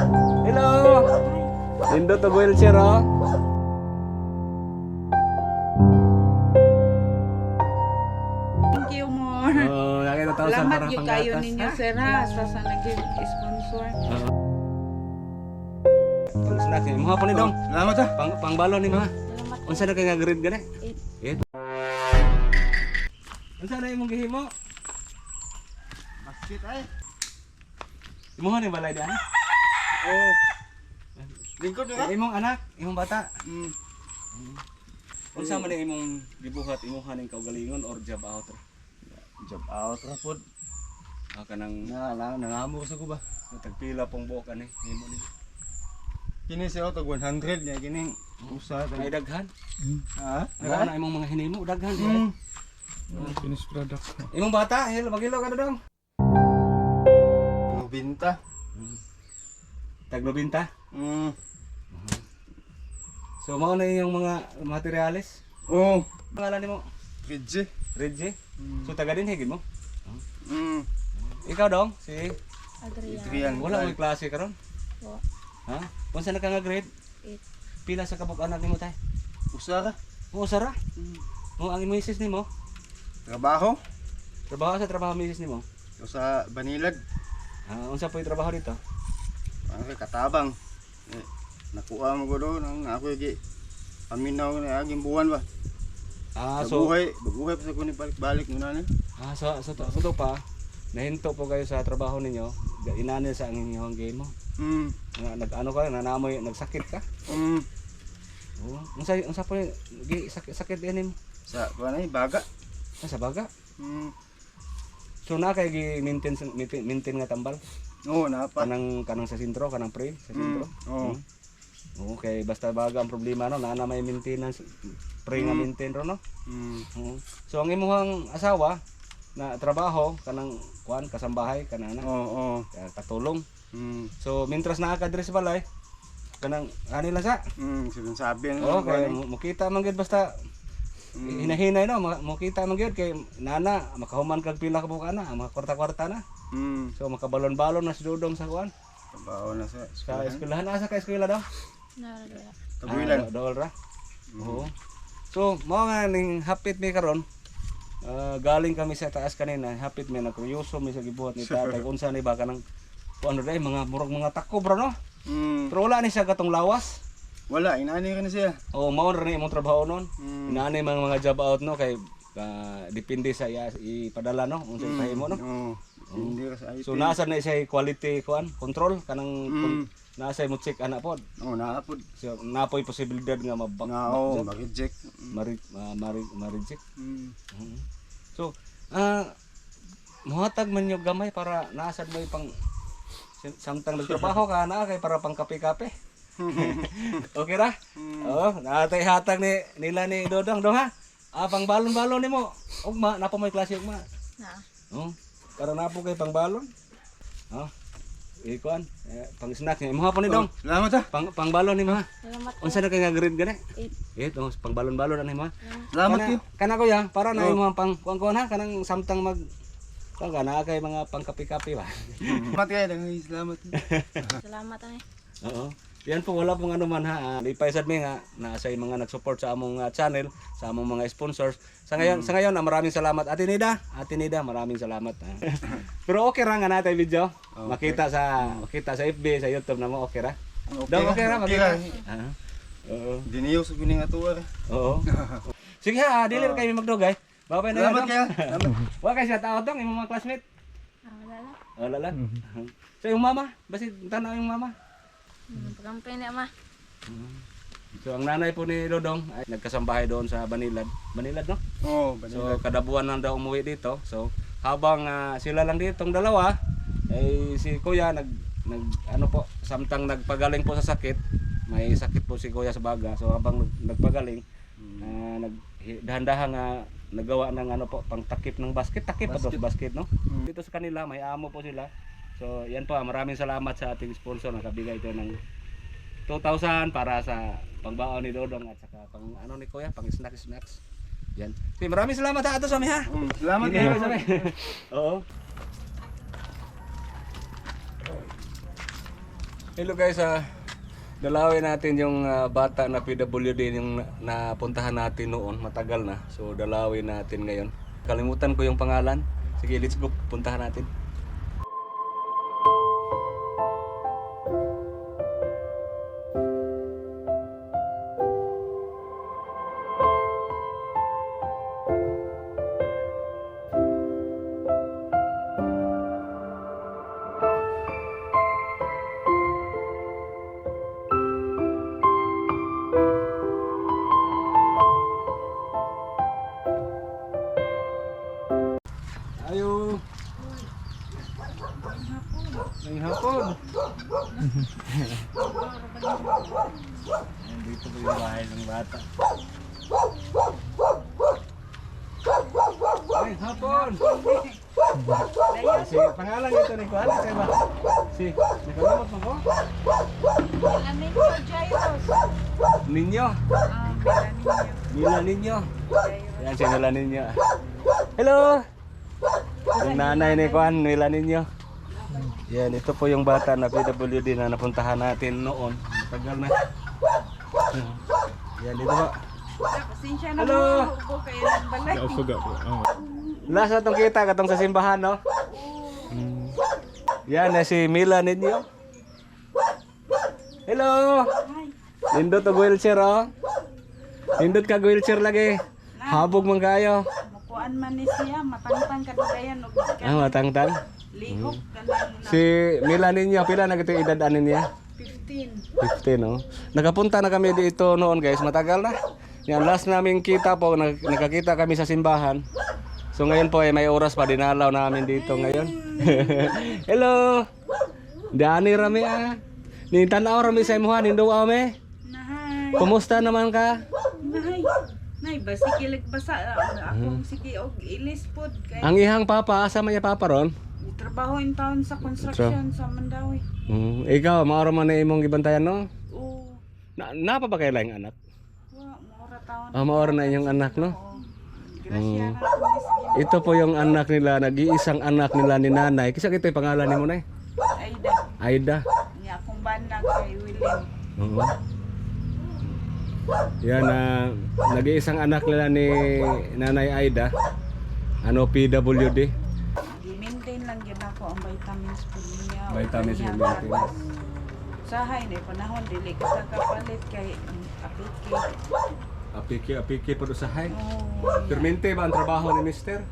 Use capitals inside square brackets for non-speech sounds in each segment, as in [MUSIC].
Hello. Lindo to wheelchair oh. Thank you more. Oh, nakita tao sa Salamat yung kayo ninyo ha? sir ha. Sa sa nag-sponsor. Ni mo po ni dong. Salamat ha. Pang pangbalon ni ha? Salamat. Unsa na kay nga grade gani? Eight. Eight. Unsa na imong gihimo? Basket ay. Imuha ni balay diyan. Oh. Lingkod na ka? Imong anak, imong bata. Hmm. Unsa man ang imong gibuhat imuha ning kaugalingon or job out ra? Job out ra pod. Ah, kanang Na, na, nangamok sa ko ba? tagpila pong buok ani himo ni. Kini siya tag 100 niya kining usa tag. May daghan. Ha? Daghan na imong mga hinimo daghan di. Hmm. Finished product. Imong bata, hil magilo ka na dong. Binta. Tag 90. Hmm. So mao na yung mga materyales. Oh. Pangalan nimo? Fridge. Reggie. So taga din higid mo. Hmm. Ikaw dong si Adrian. Adrian. wala may klase karon. Po. Ha? Unsa na ka nga grade? Eight. Pila sa kabuk anak nimo tay? Usa ka. Mo sara. Mo ang imong isis nimo. Trabaho. Trabaho sa trabaho misis nimo. Sa Banilad. Ah, unsa po yung trabaho dito? Ang kay katabang. Eh, nakuha mo ko doon ang ako gi paminaw na aging buwan ba. Ah, Sa so buhay, buhay pa sa kunin balik-balik muna ni. ah, so so to, so to pa nahinto po kayo sa trabaho ninyo. Inanil sa ang inyong game mo. Hmm. Nga, nag ano ka, nanamoy, nagsakit ka. Hmm. Oo. Unsa unsa po yung gi sakit sakit din mo? Sa kuha na baga. Ah, sa baga. Hmm. So na kay gi maintain, maintain nga tambal. Oo, napa. Kanang kanang sa sentro, kanang pre sa sentro. Mm, oo. Mm. Okay, basta baga ang problema no, na na may maintenance pre nga Mm. maintain ro no. Hmm. Oo. So ang imong asawa na trabaho kanang kuan kasambahay kanana Oo, oo. ka- katulong. Hmm. So mintras naa ka diri sa balay kanang ani lang sa. Hmm, sinasabi na Oh, lang kay ko, mo kita man gid basta Mm. hinahinay no, ma- mo kita man gyud kay nana makahuman kag pila ka buka na, mga kwarta-kwarta na. Hmm. So makabalon-balon na si Dudong sa kuan. Trabaho na sa Sa eskwelahan. asa ka eskwela daw? Narala. Tabuilan. Ah, dool ra. Oo. So, mao nga ning hapit mi karon. ah, galing kami sa taas kanina, hapit mi nagkuyuso mi sa gibuhat ni tatay [LAUGHS] unsa ni ba kanang kuan ray mga murag mga tako bro no. Hmm. Pero wala ni siya gatong lawas. Wala, inani ka na siya. O mao ra ni imong trabaho noon. Hmm. Inaani mga mga job out no kay ah, depende sa iya ipadala no unsa Mm. ipahimo no. Oo. Hindi ka sa IT. So nasa na siya quality kuan control kanang Mm. nasa mo check ana pod. Oo, naapod. So napoy posibilidad nga mabak oo, ma- mari ma-reject. Hmm. Mhm. So, ah muhatag man yung gamay para naasad mo yung pang samtang nagtrabaho ka na kay para pang kape-kape. Okay ra? Oo, natay hatag ni nila ni Dodong dong ha. Ah, pang balon-balon nimo. Ugma, napo may klase ugma. Na. Oh, para napo kay pang balon. Oh. Ikuan, eh, pang snack ni mo hapon ni dong. Salamat ha. Pang pang balon ni mo ha. Salamat po. Unsa na kay nga grade gani? Eh, tong pang balon-balon ani mo ha. Salamat Kana- kayo. Kana ko ya, para na Oh. imong pang kuan kuan ha kanang samtang mag kuan ka na kay mga pangkapi-kapi ba. [LAUGHS] Salamat kayo. Dangan salamat. [LAUGHS] Salamat ay. Oo. Yan po wala pong ano man ha. Uh, lipay sad mi nga na sa mga nag-support sa among ah, channel, sa among mga sponsors. Sa ngayon, sa ngayon ah, maraming salamat Ate Nida. Ate Nida, maraming salamat. ha. [LAUGHS] Pero okay ra nga natin video. Makita sa makita sa FB, sa YouTube na mo okay ra. Okay Daw okay ra okay makita. ra. Ah. Oo. Diniyo sa kuning atuwa. Oo. [LAUGHS] Sige ha, dili ra kayo magdugay. Babay na Salamat kayo. Salamat. [LAUGHS] Wa kay shout out dong imong mga classmate. Ah, wala lang. Wala lang. So yung mama, basi tanaw yung mama. Hmm, Pagampay na ma. So ang nanay po ni Dodong ay nagkasambahay doon sa Banilad. Banilad no? Oo, So banila. kada buwan lang daw umuwi dito. So habang ah, sila lang dito ang dalawa, ay si Kuya nag nag ano po, samtang nagpagaling po sa sakit, may sakit po si Kuya sa baga. So habang nag, nagpagaling, ah, nag dahan-dahan nga nagawa ng ano po, pang takip ng basket, takip pa to, basket no? Mm. Dito sa kanila may amo po sila. So yan po, maraming salamat sa ating sponsor nakabigay ito ng 2,000 para sa pangbaon ni Dodong at saka pang ano ni Kuya, pang snacks snacks. Yan. Okay, maraming salamat ha ato sa ha. Mm, Salamat kayo. [LAUGHS] Oo. Hello guys, ah dalawin natin yung ah, bata na PWD yung na- napuntahan natin noon, matagal na. So dalawin natin ngayon. Kalimutan ko yung pangalan. Sige, let's go. Puntahan natin. Yung bahay ng bata. Ngayong hapon. Si pangalan ito ni Kuan, kasi ba? Si, nakalimot mo ko? Amin ko, Jairus. Ninyo. Ah, Mila ninyo. Yan si Mila ninyo. Hello. Yung nanay ni Kuan, Mila ninyo. Yan, ito po yung bata na PWD na napuntahan natin noon. Tagal na. Yan, dito po. Pasensya na Hello. mo ako kayo ng balay. Kausuga po. Oh. Last na itong kita, katong sa simbahan, no? Mm. Yan, na si Mila ninyo. Hello. Nindot og wheelchair, oh. Nindot ka wheelchair lagi. Habog man kayo. Mukuan man ni siya, matangtang kadugayan og Ah, matangtang. lihok ka lang Si Mila ninyo, pila na ito edad anin niya? 15. 15, no? Nakapunta na kami dito noon, guys. Matagal na. Yan, last namin kita po, nag- nakakita kami sa simbahan. So ngayon po ay may oras pa dinalaw namin dito ngayon. [LAUGHS] Hello. Dani rami ah. Ni tanaw rami sa imuha nindo ame. Nahay. Kumusta naman ka? Nahay. Nay, basikilig basa akong sige og ilis kay Ang ihang papa, asa niya papa ron? trabaho in town sa construction sa Mandawi. Hmm, ikaw, maoro man na imong gibantayan no? Oo. Na, napa ba kayo lang anak? Ah, maoro na inyong anak no? Oo. Sige. Ito po yung anak nila, nag-iisang anak nila ni nanay. Kisa ito yung pangalan ni mo na Aida. Aida. Niya akong banda kay William. Oo. Yan na nag-iisang anak nila ni Nanay Aida. Ano PWD? Gi-maintain lang gyud ako ang vitamins po niya. o Vitamins and maintenance. Usahay na panahon dili ka kapalit kay apiki. Apiki apiki po sa hay. Oh, Permente ba ang trabaho ni Mister?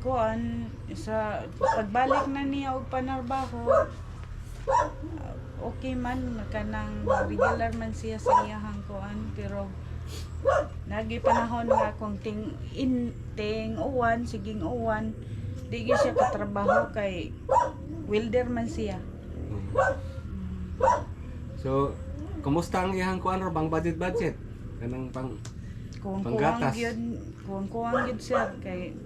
kuan sa pagbalik na niya og panarbaho ah, okay man kanang regular man siya sa iyahang kuan pero nagi panahon nga kung ting in ting uwan siging uwan di gyud siya katrabaho kay welder man siya. So, kumusta ang iyang kuan bang budget budget? Kanang pang kung Panggatas. kuwang gyud kung kuwang gyud sir. Kay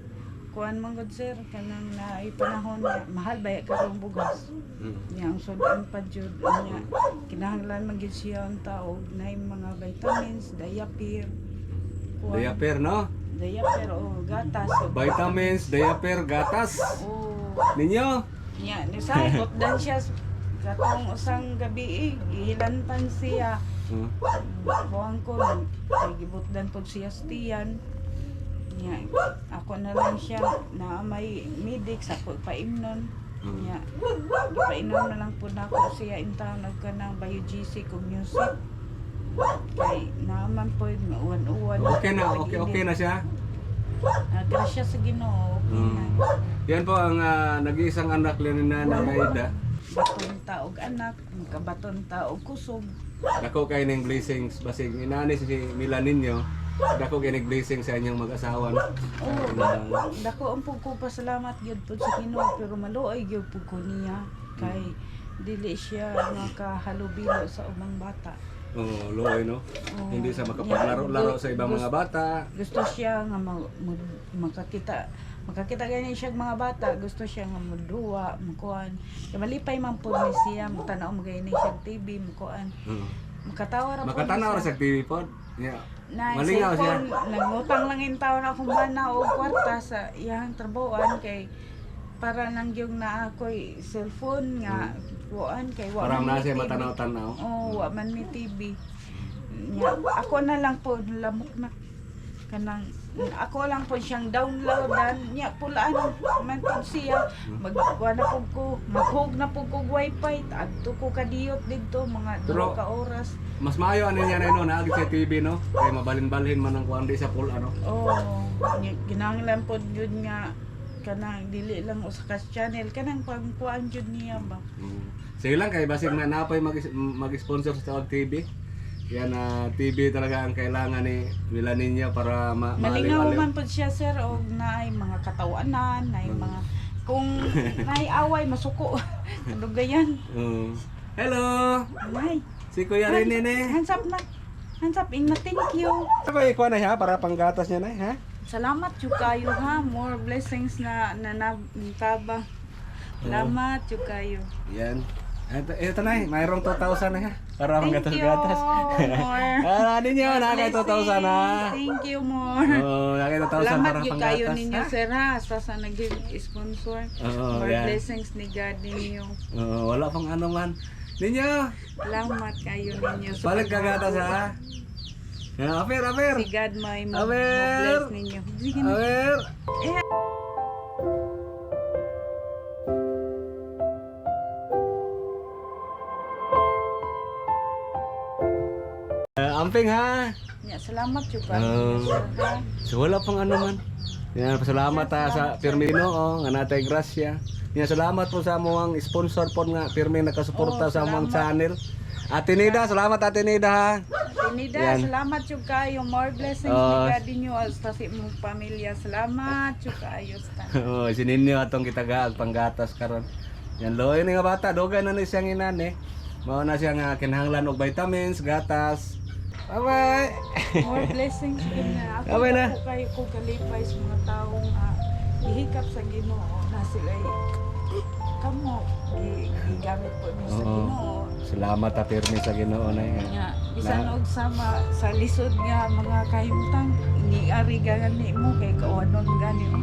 kuan man gud sir kanang naay panahon nga mahal ba karong bugas? Mm. Yang sudan pa jud niya. Kinahanglan man gyud siya ang tao na mga vitamins, diaper, kuwan- diaper no? Diaper o gatas. Vitamins, diaper, gatas. O Ninyo? niya ni sagot dan siya katong usang gabi eh, gihilantan siya. Mm. Buwang ko kay gibutdan pod siya sa tiyan. Niya ako na lang siya na may medics ako paimnon. Mm. Niya ipainom na lang po na ako siya in town og kanang BioGC kung music. Kay naman po yung uwan-uwan. Okay na, okay okay na siya. Ah, grasya sa Ginoo. Okay Mm. na. Yan po ang ah, nag-iisang anak ni Nanay Aida. Baton taog anak, kabaton taog kusog. Dako kay ning blessings basig inani si Mila ninyo. Dako kay ning blessing sa inyong mag-asawa. no? Oo, dako ang pug ko pasalamat gyud pud sa Ginoo pero maluoy gyud pud ko niya kay dili siya nga kahalubilo sa ubang bata. Oh, loy no. Oo. Hindi sa makapaglaro-laro sa ibang mga bata. Gusto siya nga ma- ma- makakita makakita gani siya og mga bata, gusto siya nga muduwa, mukuan. Kay malipay man pud ni siya, mutanaw mo gani siya og TV, mukuan. Mm. Makatawa ra pud Makatanaw ra siya. sa TV pod. Yeah. na Malingaw siya. nangutang lang in taon akong bana o kwarta sa iyang trabuan kay para nang yung na ako'y cellphone nga kuan kay wa Parang man nasa mi TV. matanaw-tanaw. Oh, wa man mi TV. Nya, ako na lang po lamok na kanang ako lang po siyang downloadan nya pulaan man po siya magkuha na po ko maghug na po ko wifi adto ko kadiyot dito mga Pero- duha ka oras Mas maayo ano niya na no, naagit sa TV no. Kay mabalin-balhin man ang kuan di sa pool ano. oh nya, ginahanglan po jud nga kanang dili lang usa ka channel kanang pangkuan jud niya ba Mm. Sige lang kay basig na napay mag mag-sponsor sa Tawag TV. Yan na TV talaga ang kailangan ni Mila Ninya para ma Malingaw man po siya sir og naay mga katawanan, naay Mm. mga kung [LAUGHS] naay away masuko. [LAUGHS] ano gayan? Oo. Hello. Nay. Si Kuya Rene ne. Hands up na. Hands up ing na thank you. Ako ikuha na siya para panggatas niya na ha. Salamat jud kayo ha. More blessings na na nabang. Salamat jud kayo. Yan. Ito, ito na eh, mayroong 2,000 na ha. Para Thank you. gatas-gatas. More. [LAUGHS] ah, ninyo, nakakay 2,000 na. Thank you more. Oo, nakakay 2,000 Salamat para jud kayo panggatas. ninyo ha? sir ha sa sa nag-sponsor. Oo, More yan. blessings ni God ninyo. Oo, wala pang ano man. Ninyo, Salamat kayo ninyo. balik ka gatas ha. Yan, aper, aper. Si God may mo, Aber! bless ninyo. Sige na. Aper. Uh, amping ha. Ya, salamat jud sir, ha? So wala pang ano man. Yan, pasalamat ta sa Firmino oh, nga natay grasya. Yan, salamat po sa among sponsor po nga Firmino nakasuporta Oh, sa among channel. Ate Nida, salamat Ate Nida ha. Tinida, Yan. salamat jud kayo. More blessings Oo. ni God ninyo sa si mong pamilya. Salamat jud kayo sa oh, sininyo atong kitagaag panggatas karon. Yan loy ni nga bata, dugay na ni siyang inani. Mao na siya nga kinahanglan og vitamins, gatas. Bye-bye. [LAUGHS] More blessings din na. Ako Okay na. po kayo kung kalipay sa mga taong uh, ihikap sa Ginoo na sila kamo gi- gigamit po niyo sa Oo. Ginoo. Salamat ta pirmi sa Ginoo na yan. Nga, bisan og sama sa lisod nga mga kahimtang ni ari gani mo kay kawanon gani mo.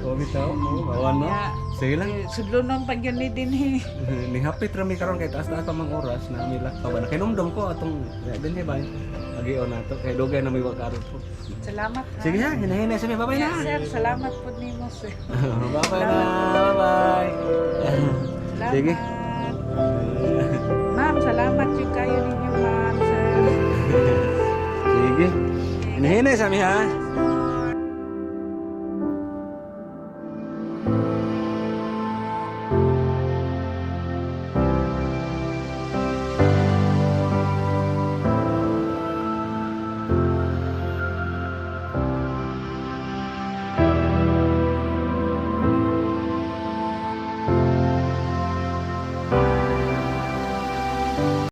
Oh, bitaw, oh, bawan no. Ya, Sige lang. eh, sudlonon pa gyud ni din eh. [LAUGHS] ni hapit rami karon kay taas taas pa mang oras na mila pa ba kinumdum ko atong din he bay agi on nato kay dugay na may wakaron po Salamat. ha. sige ha hinahinay sa mi bye bye Ya, na sir, salamat po nimo sir. [LAUGHS] bye bye na bye bye Salamat. sige Ma'am, salamat jud kayo ninyo ma'am sir. [LAUGHS] sige hinahinay sa mi ha